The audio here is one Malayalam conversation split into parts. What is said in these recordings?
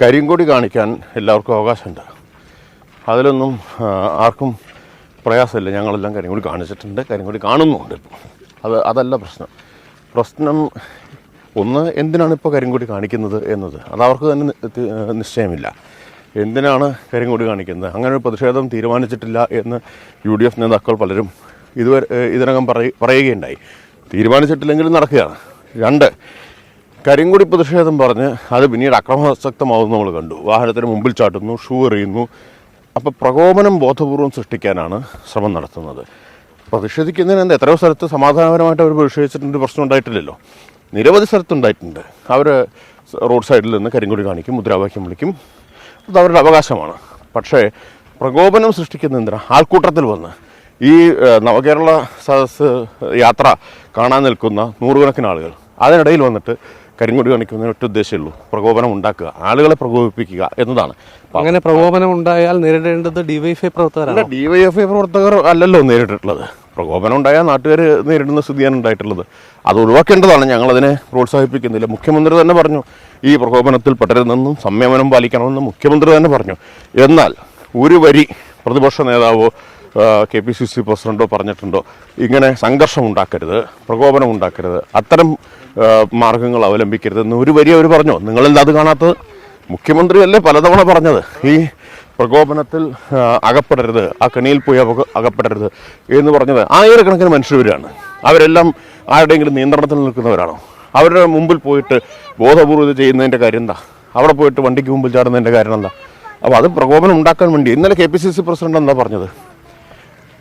കരിങ്കൊടി കാണിക്കാൻ എല്ലാവർക്കും അവകാശമുണ്ട്. അതിലൊന്നും ആർക്കും പ്രയാസമില്ല. ഞങ്ങളെല്ലാം കരിങ്കൊടി കാണിച്ചിട്ടുണ്ട്. കരിങ്കൊടി കാണുന്നുമുണ്ട് ഇപ്പോൾ അത് അതല്ല പ്രശ്നം. പ്രശ്നം ഒന്ന് എന്തിനാണ് ഇപ്പോൾ കരിങ്കൊടി കാണിക്കുന്നത് എന്നത്? അത് അവർക്ക് തന്നെ നിശ്ചയമില്ല. എന്തിനാണ് കരിങ്കൊടി കാണിക്കുന്നത്? അങ്ങനെ ഒരു പ്രതിഷേധം തീരുമാനിച്ചിട്ടില്ല എന്ന് യു ഡി എഫ് നേതാക്കൾ പലരും ഇതുവരെ ഇതിനകം പറയുകയുണ്ടായി. തീരുമാനിച്ചിട്ടില്ലെങ്കിലും നടക്കുകയാണ്. രണ്ട് കരിങ്കൊടി പ്രതിഷേധം പറഞ്ഞ് അത് പിന്നീട് അക്രമാസക്തമാവുന്നത് നമ്മൾ കണ്ടു. വാഹനത്തിന് മുമ്പിൽ ചാട്ടുന്നു ഷൂ എറിയുന്നു. അപ്പോൾ പ്രകോപനം ബോധപൂർവം സൃഷ്ടിക്കാനാണ് ശ്രമം നടത്തുന്നത്. പ്രതിഷേധിക്കുന്നതിന് എത്രയോ സ്ഥലത്ത് സമാധാനപരമായിട്ട് അവർ പ്രതിഷേധിച്ചിട്ടുണ്ട് പ്രശ്നം ഉണ്ടായിട്ടില്ലല്ലോ. നിരവധി സ്ഥലത്തുണ്ടായിട്ടുണ്ട്. അവർ റോഡ് സൈഡിൽ നിന്ന് കരിങ്കുടി കാണിക്കും മുദ്രാവാക്യം വിളിക്കും. അത് അവരുടെ അവകാശമാണ്. പക്ഷേ പ്രകോപനം സൃഷ്ടിക്കുന്ന എന്തിനാ? ആൾക്കൂട്ടത്തിൽ വന്ന്. ഈ നവകേരള സദസ് യാത്ര കാണാൻ നിൽക്കുന്ന നൂറുകണക്കിന് ആളുകൾ അതിനിടയിൽ വന്നിട്ട് കരിങ്കൊടി കാണിക്കുന്നതിന് ഒറ്റ ഉദ്ദേശമുള്ളൂ പ്രകോപനം ഉണ്ടാക്കുക. ആളുകളെ പ്രകോപിപ്പിക്കുക എന്നതാണ്. അങ്ങനെ പ്രകോപനം ഉണ്ടായാൽ നേരിടേണ്ടത് ഡിവൈഎഫ്ഐ പ്രവർത്തകരാണ്. ഡിവൈഎഫ്ഐ പ്രവർത്തകർ അല്ലല്ലോ നേരിട്ടിട്ടുള്ളത്. പ്രകോപനം ഉണ്ടായാൽ നാട്ടുകാർ നേരിടുന്ന സ്ഥിതിയാണ് ഉണ്ടായിട്ടുള്ളത്. അത് ഒഴിവാക്കേണ്ടതാണ്. ഞങ്ങളതിനെ പ്രോത്സാഹിപ്പിക്കുന്നില്ല. മുഖ്യമന്ത്രി തന്നെ പറഞ്ഞു ഈ പ്രകോപനത്തിൽ പെട്ടരുതെന്നും സംയമനം പാലിക്കണമെന്നും മുഖ്യമന്ത്രി തന്നെ പറഞ്ഞു. എന്നാൽ ഒരു വരി പ്രതിപക്ഷ നേതാവോ കെ പി സി സി പ്രസിഡന്റോ പറഞ്ഞിട്ടുണ്ടോ? ഇങ്ങനെ സംഘർഷം ഉണ്ടാക്കരുത് പ്രകോപനം ഉണ്ടാക്കരുത്. അത്തരം മാർഗങ്ങൾ അവലംബിക്കരുതെന്ന് ഒരു വരി അവർ പറഞ്ഞോ. നിങ്ങളെന്താ അത് കാണാത്തത്? മുഖ്യമന്ത്രിയല്ലേ പലതവണ പറഞ്ഞത്. ഈ പ്രകോപനത്തിൽ അകപ്പെടരുത്. ആ കണിയിൽ പോയി അകപ്പെടരുത് എന്ന് പറഞ്ഞത് ആയിരക്കണക്കിന് മനുഷ്യരാണ് അവരെല്ലാം ആരുടെയെങ്കിലും നിയന്ത്രണത്തിൽ നിൽക്കുന്നവരാണോ? അവരുടെ മുമ്പിൽ പോയിട്ട് ബോധപൂർവം ചെയ്യുന്നതിന്റെ കാര്യം എന്താ അവിടെ പോയിട്ട് വണ്ടിക്ക് മുമ്പിൽ ചാടുന്നതിന്റെ കാര്യം എന്താ അപ്പോൾ അത് പ്രകോപനം ഉണ്ടാക്കാൻ വേണ്ടി. ഇന്നലെ K P C C president എന്താ പറഞ്ഞത്?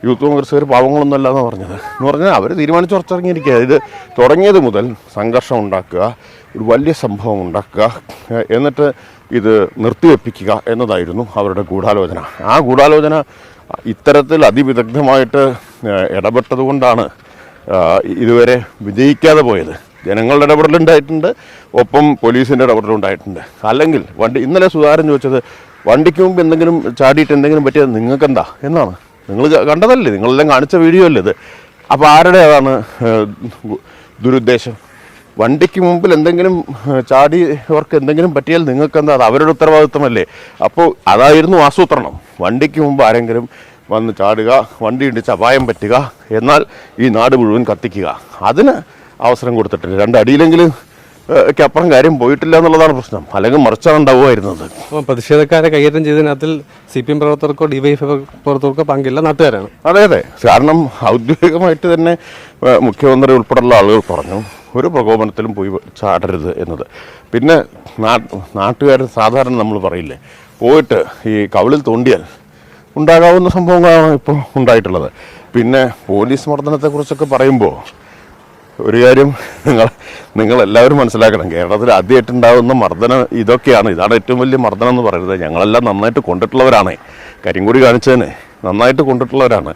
യൂത്ത് കോൺഗ്രസ്സുകാർ പാവങ്ങളൊന്നും അല്ലാന്ന് പറഞ്ഞത്. എന്ന് പറഞ്ഞാൽ അവർ തീരുമാനിച്ച് ഉറച്ചിറങ്ങിയിരിക്കുക ഇത് തുടങ്ങിയത് മുതൽ സംഘർഷം ഉണ്ടാക്കുക ഒരു വലിയ സംഭവം ഉണ്ടാക്കുക എന്നിട്ട് ഇത് നിർത്തിവെപ്പിക്കുക എന്നതായിരുന്നു അവരുടെ ഗൂഢാലോചന. ആ ഗൂഢാലോചന ഇത്തരത്തിൽ അതിവിദഗ്ധമായിട്ട് ഇടപെട്ടതുകൊണ്ടാണ് ഇടപെട്ടത് കൊണ്ടാണ് ഇതുവരെ വിജയിക്കാതെ പോയത്. ജനങ്ങളുടെ ഇടപെടലുണ്ടായിട്ടുണ്ട് ഒപ്പം പോലീസിന്റെ ഇടപെടലുണ്ടായിട്ടുണ്ട് അല്ലെങ്കിൽ വണ്ടി ഇന്നലെ സുധാരൻ ചോദിച്ചത് വണ്ടിക്ക് മുമ്പ് എന്തെങ്കിലും ചാടിയിട്ട് എന്തെങ്കിലും പറ്റിയത് നിങ്ങൾക്കെന്താ? എന്നാണ്. നിങ്ങൾ കണ്ടതല്ലേ? നിങ്ങളെല്ലാം കാണിച്ച വീഡിയോ അല്ലേ ഇത്? അപ്പോൾ ആരുടെ അതാണ് ദുരുദ്ദേശം? വണ്ടിക്ക് മുമ്പിൽ എന്തെങ്കിലും ചാടി ചാടിയവർക്ക് എന്തെങ്കിലും പറ്റിയാൽ നിങ്ങൾക്കെന്താ അത്? അവരുടെ ഉത്തരവാദിത്വമല്ലേ? അപ്പോൾ അതായിരുന്നു ആസൂത്രണം. വണ്ടിക്ക് മുമ്പ് ആരെങ്കിലും വന്ന് ചാടുക വണ്ടി ഇടിച്ച് അപായം പറ്റുക എന്നാൽ ഈ നാട് മുഴുവൻ കത്തിക്കുക. അതിന് അവസരം കൊടുത്തിട്ടില്ല രണ്ടടിയിലെങ്കിലും അപ്പുറം കാര്യം പോയിട്ടില്ല എന്നുള്ളതാണ് പ്രശ്നം. അല്ലെങ്കിൽ മറിച്ചാണ് ഉണ്ടാവുമായിരുന്നത്. അപ്പം പ്രതിഷേധക്കാരെ കൈകാര്യം ചെയ്തതിനകത്തിൽ സി പി എം പ്രവർത്തകർക്കോ ഡിവൈഎഫ്ഐ പ്രവർത്തകർക്കോ പങ്കില്ല നാട്ടുകാരാണ്. അതെ അതെ. കാരണം ഔദ്യോഗികമായിട്ട് തന്നെ മുഖ്യമന്ത്രി ഉൾപ്പെടെയുള്ള ആളുകൾ പറഞ്ഞു ഒരു പ്രകോപനത്തിലും പോയി ചാടരുത് എന്നത്. പിന്നെ നാട്ടുകാർ സാധാരണ നമ്മൾ പറയില്ലേ പോയിട്ട് ഈ കവിളിൽ തോണ്ടിയാൽ ഉണ്ടാകാവുന്ന സംഭവങ്ങളാണ് ഇപ്പോൾ ഉണ്ടായിട്ടുള്ളത്. പിന്നെ പോലീസ് മർദ്ദനത്തെക്കുറിച്ചൊക്കെ പറയുമ്പോൾ ഒരു കാര്യം നിങ്ങൾ നിങ്ങളെല്ലാവരും മനസ്സിലാക്കണം. കേരളത്തിൽ ആദ്യമായിട്ടുണ്ടാകുന്ന മർദ്ദനം ഇതൊക്കെയാണ്. ഇതാണ് ഏറ്റവും വലിയ മർദ്ദനം എന്ന് പറയുന്നത്. ഞങ്ങളെല്ലാം നന്നായിട്ട് കൊണ്ടിട്ടുള്ളവരാണ്. കരിങ്കുടി കാണിച്ചതിന് നന്നായിട്ട് കൊണ്ടിട്ടുള്ളവരാണ്.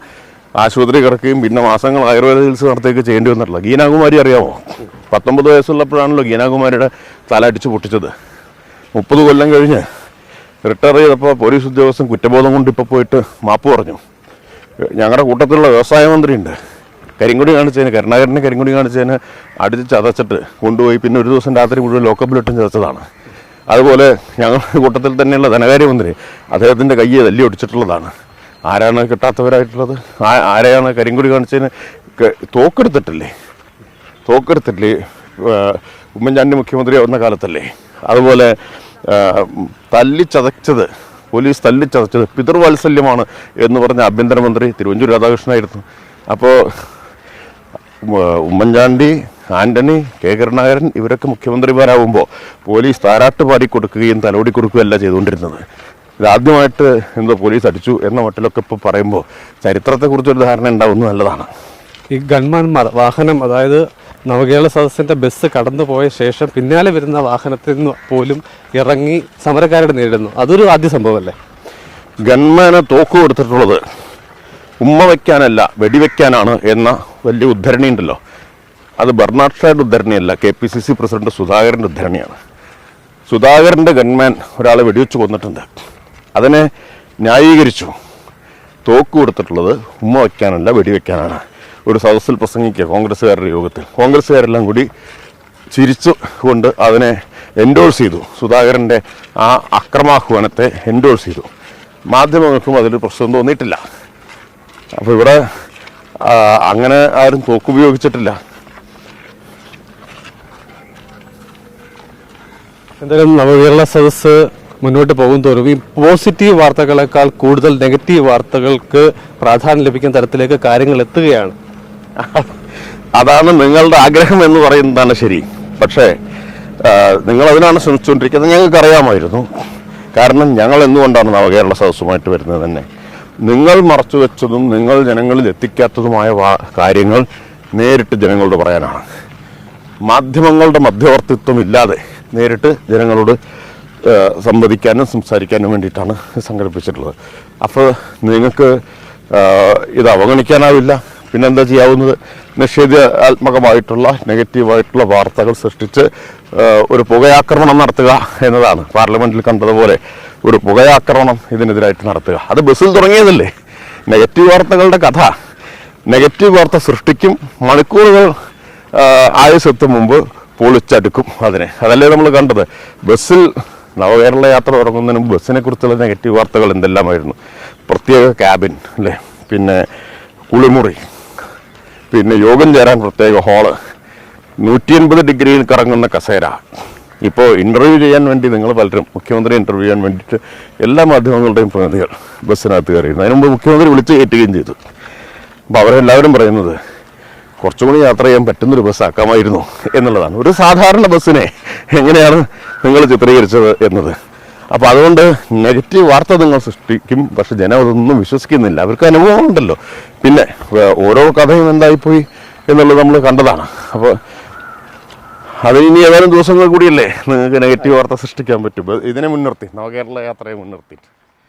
ആശുപത്രി കിടക്കുകയും പിന്നെ മാസങ്ങൾ ആയുർവേദ ചികിത്സ നടത്തുകയൊക്കെ ചെയ്യേണ്ടി വന്നിട്ടുള്ളത് ഗീനാകുമാരി അറിയാമോ പത്തൊമ്പത് വയസ്സുള്ളപ്പോഴാണല്ലോ ഗീനാകുമാരിയുടെ തല അടിച്ച് പൊട്ടിച്ചത്. മുപ്പത് കൊല്ലം കഴിഞ്ഞ് റിട്ടയർ ചെയ്തപ്പോൾ പോലീസ് ഉദ്യോഗസ്ഥൻ കുറ്റബോധം കൊണ്ട് ഇപ്പോൾ പോയിട്ട് മാപ്പ് പറഞ്ഞു. ഞങ്ങളുടെ കൂട്ടത്തിലുള്ള വ്യവസായ മന്ത്രിയുണ്ട്. കരിങ്കൊടി കാണിച്ചതിന് കരുണാകരനെ കരിങ്കൊടി കാണിച്ചതിന് അടിച്ച് ചതച്ചിട്ട് കൊണ്ടുപോയി. പിന്നെ ഒരു ദിവസം രാത്രി മുഴുവൻ ലോക്കപ്പിലിട്ടും ചതച്ചതാണ്. അതുപോലെ ഞങ്ങൾ കൂട്ടത്തിൽ തന്നെയുള്ള ധനകാര്യമന്ത്രി അദ്ദേഹത്തിന്റെ കയ്യെ തല്ലി ഒടിച്ചിട്ടുള്ളതാണ്. ആരാണ് കിട്ടാത്തവരായിട്ടുള്ളത്? ആരെയാണ് കരിങ്കൊടി കാണിച്ചതിന് തോക്കെടുത്തിട്ടില്ലേ? തോക്കെടുത്തിട്ടില്ലേ? ഉമ്മൻചാണ്ടി മുഖ്യമന്ത്രി ആവുന്ന കാലത്തല്ലേ? അതുപോലെ തല്ലി ചതച്ചത് പോലീസ് തല്ലി ചതച്ചത് പിതൃവാത്സല്യമാണ് എന്ന് പറഞ്ഞ ആഭ്യന്തരമന്ത്രി തിരുവഞ്ചൂർ രാധാകൃഷ്ണനായിരുന്നു. അപ്പോൾ ഉമ്മൻചാണ്ടി ആന്റണി കെ. കരുണാകരൻ ഇവരൊക്കെ മുഖ്യമന്ത്രിമാരാകുമ്പോൾ പോലീസ് താരാട്ട് പാടി കൊടുക്കുകയും തലോടി കൊടുക്കുകയല്ല ചെയ്തുകൊണ്ടിരുന്നത്. ഇതാദ്യമായിട്ട് എന്തോ പോലീസ് അടിച്ചു എന്ന മട്ടിലൊക്കെ ഇപ്പോൾ പറയുമ്പോൾ ചരിത്രത്തെക്കുറിച്ചൊരു ധാരണ ഉണ്ടാവുന്നത് നല്ലതാണ്. ഈ ഗൺമാൻമാർ വാഹനം അതായത് നവകേരള സദസ്സിന്റെ ബസ് കടന്നു പോയ ശേഷം പിന്നാലെ വരുന്ന വാഹനത്തിൽ നിന്ന് പോലും ഇറങ്ങി സമരക്കാരുടെ നേരിടുന്നു. അതൊരു ആദ്യ സംഭവമല്ലേ? ഗൺമാനെ തോക്ക് കൊടുത്തിട്ടുള്ളത് ഉമ്മ വയ്ക്കാനല്ല വെടിവെക്കാനാണ് എന്ന വലിയ ഉദ്ധരണി ഉണ്ടല്ലോ അത് ബർണാഡ് ഷായുടെ ഉദ്ധരണിയല്ല K P C C president സുധാകരന്റെ ഉദ്ധരണിയാണ്. സുധാകരന്റെ ഗൺമാൻ ഒരാളെ വെടിവെച്ച് കൊന്നിട്ടുണ്ട്. അതിനെ ന്യായീകരിച്ചു. തോക്ക് കൊടുത്തിട്ടുള്ളത് ഉമ്മ വയ്ക്കാനല്ല വെടിവെക്കാനാണ് ഒരു സദസ്സിൽ പ്രസംഗിക്കുക കോൺഗ്രസ്സുകാരുടെ യോഗത്തിൽ. കോൺഗ്രസ്സുകാരെല്ലാം കൂടി ചിരിച്ചു കൊണ്ട് അതിനെ എൻഡോഴ്സ് ചെയ്തു. സുധാകരന്റെ ആ അക്രമാഹ്വാനത്തെ എൻഡോഴ്സ് ചെയ്തു. മാധ്യമങ്ങൾക്കും അതിൽ പ്രശ്നം തോന്നിയിട്ടില്ല. അപ്പോൾ ഇവിടെ അങ്ങനെ ആരും തോക്കുപയോഗിച്ചിട്ടില്ല എന്തായാലും നവകേരള സദസ്സ് മുന്നോട്ട് പോകും തോറും ഈ പോസിറ്റീവ് വാർത്തകളെക്കാൾ കൂടുതൽ നെഗറ്റീവ് വാർത്തകൾക്ക് പ്രാധാന്യം ലഭിക്കുന്ന തരത്തിലേക്ക് കാര്യങ്ങൾ എത്തുകയാണ്. അതാണ് നിങ്ങളുടെ ആഗ്രഹം എന്ന് പറയുന്നതാണ് ശരി. പക്ഷേ നിങ്ങൾ അതിനാണ് ശ്രമിച്ചുകൊണ്ടിരിക്കുന്നത്. ഞങ്ങൾക്ക് അറിയാമായിരുന്നു കാരണം ഞങ്ങൾ എന്തുകൊണ്ടാണ് നവകേരള സദസ്സുമായിട്ട് വരുന്നത് തന്നെ? നിങ്ങൾ മറച്ചു വെച്ചതും നിങ്ങൾ ജനങ്ങളിൽ എത്തിക്കാത്തതുമായ കാര്യങ്ങൾ നേരിട്ട് ജനങ്ങളോട് പറയാനാണ്. മാധ്യമങ്ങളുടെ മധ്യവർത്തിത്വം ഇല്ലാതെ നേരിട്ട് ജനങ്ങളോട് സംവദിക്കാനും സംസാരിക്കാനും വേണ്ടിയിട്ടാണ് സംഘടിപ്പിച്ചിട്ടുള്ളത്. അപ്പോൾ നിങ്ങൾക്ക് ഇത് അവഗണിക്കാനാവില്ല. പിന്നെന്താ ചെയ്യാവുന്നത്? നിഷേധാത്മകമായിട്ടുള്ള നെഗറ്റീവായിട്ടുള്ള വാർത്തകൾ സൃഷ്ടിച്ച് ഒരു പുകയാക്രമണം നടത്തുക എന്നതാണ്. പാർലമെന്റിൽ കണ്ടതുപോലെ ഒരു പുകയാക്രമണം ഇതിനെതിരായിട്ട് നടത്തുക. അത് ബസ്സിൽ തുടങ്ങിയതല്ലേ? നെഗറ്റീവ് വാർത്തകളുടെ കഥ. നെഗറ്റീവ് വാർത്ത സൃഷ്ടിക്കും മണിക്കൂറുകൾ ആയുസെത്തും മുമ്പ് പൊളിച്ചടുക്കും അതിനെ. അതല്ലേ നമ്മൾ കണ്ടത്? ബസ്സിൽ നവകേരള യാത്ര തുടങ്ങുന്നതിന് മുമ്പ് ബസ്സിനെ കുറിച്ചുള്ള നെഗറ്റീവ് വാർത്തകൾ എന്തെല്ലാമായിരുന്നു? പ്രത്യേക ക്യാബിൻ അല്ലേ പിന്നെ കുളിമുറി. പിന്നെ യോഗം ചേരാൻ പ്രത്യേക ഹാൾ നൂറ്റി എൺപത് ഡിഗ്രിയിൽ കറങ്ങുന്ന കസേര. ഇപ്പോൾ ഇന്റർവ്യൂ ചെയ്യാൻ വേണ്ടി നിങ്ങൾ പലരും മുഖ്യമന്ത്രി ഇന്റർവ്യൂ ചെയ്യാൻ വേണ്ടിയിട്ട് എല്ലാ മാധ്യമങ്ങളുടെയും പ്രതിനിധികൾ ബസ്സിനകത്ത് കയറിയിരുന്നു. അതിന് മുമ്പ് മുഖ്യമന്ത്രി വിളിച്ച് കയറ്റുകയും ചെയ്തു. അപ്പോൾ അവരെല്ലാവരും പറയുന്നത് കുറച്ചുകൂടി യാത്ര ചെയ്യാൻ പറ്റുന്നൊരു ബസ്സാക്കാമായിരുന്നു എന്നുള്ളതാണ്. ഒരു സാധാരണ ബസ്സിനെ എങ്ങനെയാണ് നിങ്ങൾ ചിത്രീകരിച്ചത് എന്നത്? അപ്പോൾ അതുകൊണ്ട് നെഗറ്റീവ് വാർത്ത നിങ്ങൾ സൃഷ്ടിക്കും. പക്ഷെ ജനം അതൊന്നും വിശ്വസിക്കുന്നില്ല. അവർക്ക് അനുഭവമുണ്ടല്ലോ. പിന്നെ ഓരോ കഥയും എന്തായിപ്പോയി എന്നുള്ളത് നമ്മൾ കണ്ടതാണ്. അപ്പോൾ അത് ഇനി ഏതാനും ദിവസങ്ങൾ കൂടിയല്ലേ നിങ്ങൾക്ക് നെഗറ്റീവ് വാർത്ത സൃഷ്ടിക്കാൻ പറ്റും. ഇതിനെ മുൻനിർത്തി. നവകേരള യാത്രയെ മുൻനിർത്തി